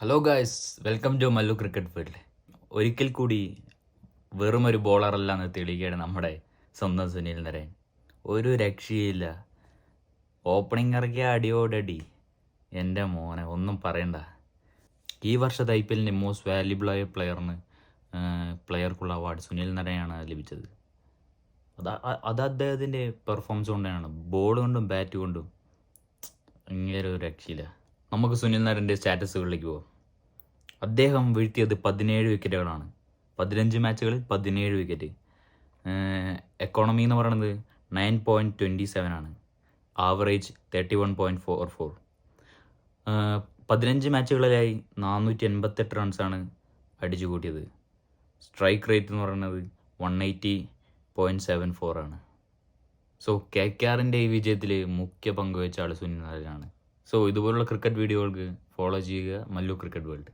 Hello guys welcome to Mallu cricket field ഒരിക്കൽ കൂടി വെറുമൊരു ബോളറല്ല എന്ന് തെളിയിക്കുകയാണ് നമ്മുടെ സ്വന്തം സുനിൽ നരയൻ ഒരു രക്ഷയില്ല. ഓപ്പണിംഗ് ഇറക്കിയ അടിയോടടി എന്റെ മോനെ ഒന്നും പറയണ്ട. ഈ വർഷത്തെ ഐ പി എല്ലിന്റെ മോസ്റ്റ് വാല്യുബിളായ പ്ലെയറിന് പ്ലെയർക്കുള്ള അവാർഡ് സുനിൽ നരയാണ് ലഭിച്ചത്. അത് അത് അദ്ദേഹത്തിന്റെ പെർഫോമൻസ് കൊണ്ടാണ്. ബോൾ കൊണ്ടും ബാറ്റ് കൊണ്ടും ഇങ്ങനെ ഒരു രക്ഷയില്ല. നമുക്ക് സുനിൽ നായരന്റെ സ്റ്റാറ്റസുകളിലേക്ക് പോകാം അദ്ദേഹം വീഴ്ത്തിയത് പതിനേഴ് വിക്കറ്റുകളാണ്. പതിനഞ്ച് മാച്ചുകളിൽ പതിനേഴ് വിക്കറ്റ്. എക്കോണമി എന്ന് പറയുന്നത് നയൻ പോയിന്റ് ട്വന്റി സെവൻ ആണ്. Average thirty one point four four പതിനഞ്ച് മാച്ചുകളിലായി നാനൂറ്റി എൺപത്തെട്ട് റൺസാണ് അടിച്ചു കൂട്ടിയത്. സ്ട്രൈക്ക് റേറ്റ് എന്ന് പറയുന്നത് one eighty point seven four ആണ്. സോ കെ കെ ആറിന്റെ ഈ വിജയത്തിൽ മുഖ്യ പങ്കുവച്ച ആൾ സുനിൽ നായരാണ്. സോ ഇതുപോലുള്ള ക്രിക്കറ്റ് വീഡിയോകൾക്ക് ഫോളോ ചെയ്യുക. Mallu cricket world